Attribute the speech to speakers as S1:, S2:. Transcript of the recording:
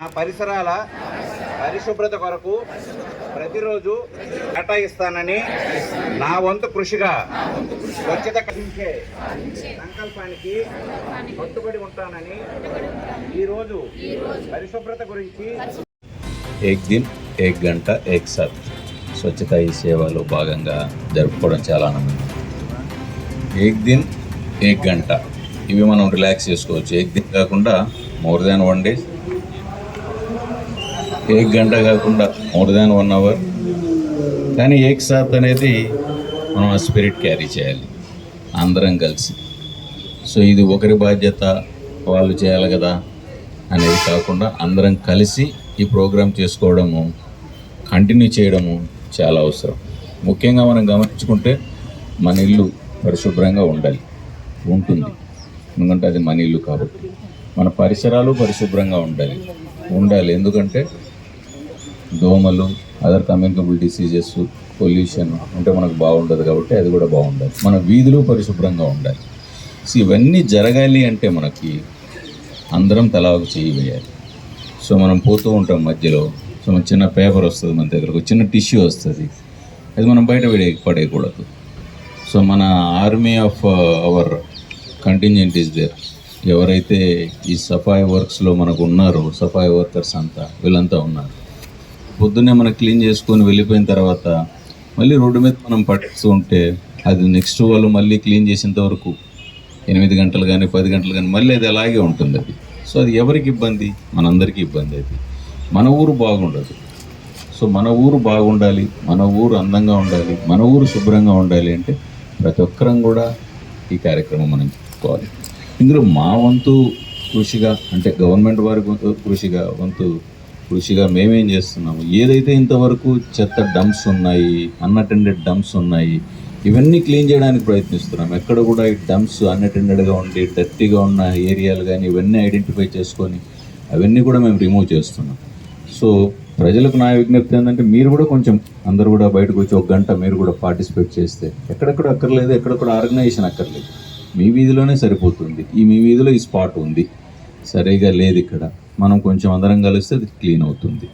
S1: పరిసరాల పరిశుభ్రత కొరకు ప్రతిరోజు కేటాయిస్తానని నా వంతు కృషిగా స్వచ్ఛత కలిగించే సంకల్పానికి కట్టుబడి ఉంటానని ఈరోజు పరిశుభ్రత గురించి
S2: ఏక్ దిన్ ఏక్ గంట ఏక్ సాత్. స్వచ్ఛత ఈ సేవలో భాగంగా జరుపుకోవడం చాలా ఆనందం. ఏక్ దిన్ ఏక్ గంట. ఇవి మనం రిలాక్స్ చేసుకోవచ్చు. ఏక్ దిన్ కాకుండా మోర్ దాన్ వన్ డేస్ ఏక్ గంట కాకుండా మోర్ దాన్ వన్ అవర్ కానీ ఏక్ సాత్ అనేది మనం ఆ స్పిరిట్ క్యారీ చేయాలి. అందరం కలిసి. సో ఇది ఒకరి బాధ్యత వాళ్ళు చేయాలి కదా అనేది కాకుండా అందరం కలిసి ఈ ప్రోగ్రాం చేసుకోవడము కంటిన్యూ చేయడము చాలా అవసరం. ముఖ్యంగా మనం గమనించుకుంటే మన ఇల్లు పరిశుభ్రంగా ఉండాలి. ఉంటుంది. ఎందుకంటే అది మన ఇల్లు కాబట్టి. మన పరిసరాలు పరిశుభ్రంగా ఉండాలి. ఉండాలి. ఎందుకంటే దోమలు అదర్ కమ్యూనికబుల్ డిసీజెస్ పొల్యూషన్ ఉంటే మనకు బాగుండదు కాబట్టి అది కూడా బాగుండాలి. మన వీధులు పరిశుభ్రంగా ఉండాలి. సో ఇవన్నీ జరగాలి అంటే మనకి అందరం తలా చేయి వేయాలి. సో మనం పోతూ ఉంటాం మధ్యలో. సో మన చిన్న పేపర్ వస్తుంది మన దగ్గరకు చిన్న టిష్యూ వస్తుంది. అది మనం బయట పడే పడేయకూడదు. సో మన army of our contingent is there ఎవరైతే ఈ సఫాయి వర్క్స్లో మనకు ఉన్నారో సఫాయి వర్కర్స్ అంతా వీళ్ళంతా ఉన్నారు. పొద్దున్నే మనం క్లీన్ చేసుకొని వెళ్ళిపోయిన తర్వాత మళ్ళీ రోడ్డు మీద మనం పట్టుతూ ఉంటే అది నెక్స్ట్ వాళ్ళు మళ్ళీ క్లీన్ చేసేంత వరకు ఎనిమిది గంటలు కానీ పది గంటలు కానీ మళ్ళీ అది అలాగే ఉంటుంది అది. సో అది ఎవరికి ఇబ్బంది? మనందరికీ ఇబ్బంది అది. మన ఊరు బాగుండదు. సో మన ఊరు బాగుండాలి మన ఊరు అందంగా ఉండాలి మన ఊరు శుభ్రంగా ఉండాలి అంటే ప్రతి ఒక్కరం కూడా ఈ కార్యక్రమం మనం చెప్పుకోవాలి. ఇందులో మా వంతు కృషిగా అంటే గవర్నమెంట్ వారి వంతు కృషిగా వంతు కృషిగా మేమేం చేస్తున్నాము? ఏదైతే ఇంతవరకు చెత్త డంప్స్ ఉన్నాయి అన్అటెండెడ్ డంప్స్ ఉన్నాయి ఇవన్నీ క్లీన్ చేయడానికి ప్రయత్నిస్తున్నాం. ఎక్కడ కూడా ఈ డంప్స్ అన్అటెండెడ్గా ఉండి డర్టీగా ఉన్న ఏరియాలు కానీ ఇవన్నీ ఐడెంటిఫై చేసుకొని అవన్నీ కూడా మేము రిమూవ్ చేస్తున్నాం. సో ప్రజలకు నా విజ్ఞప్తి ఏంటంటే మీరు కూడా కొంచెం అందరూ కూడా బయటకు వచ్చి ఒక గంట మీరు కూడా పార్టిసిపేట్ చేస్తే ఎక్కడెక్కడ అక్కర్లేదు ఎక్కడ కూడా ఆర్గనైజేషన్ అక్కర్లేదు. మీ వీధిలోనే సరిపోతుంది. ఈ మీ వీధిలో ఈ స్పాట్ ఉంది. సరిగా లేదు ఇక్కడ. మనం కొంచెం అందరం కలిస్తే అది క్లీన్ అవుతుంది.